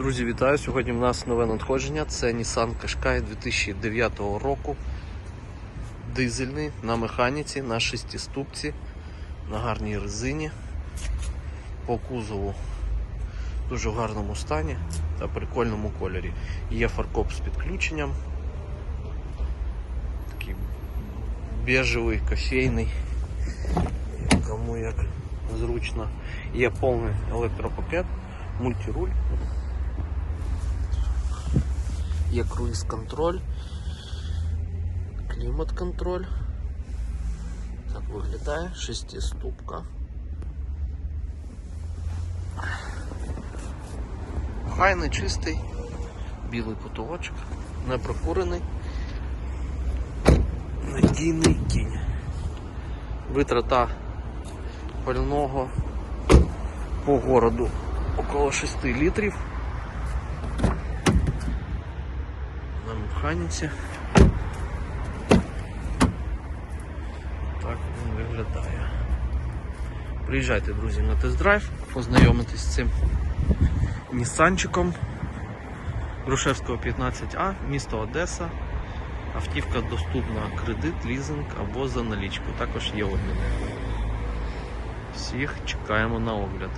Друзі, вітаю! Сьогодні в нас нове надходження. Це Nissan Qashqai 2009 року. Дизельний на механіці, на шестиступці, на гарній резині. По кузову в дуже гарному стані та прикольному кольорі. Є фаркоп з підключенням. Такий бежевий, кофейний. Кому як зручно. Є повний електропакет, мультируль. Є круїз контроль, клімат контроль. Так виглядає, шестиступка. Хайний чистий, білий потолочок, не прокурений, надійний кінь. Витрата пального по городу около 6 літрів. На механіці. Так він виглядає. Приїжджайте, друзі, на тест-драйв, познайомитись з цим Нісанчиком Грушевського 15А, місто Одеса. Автівка доступна кредит, лізинг або за налічку. Також є обмін. Всіх чекаємо на огляд.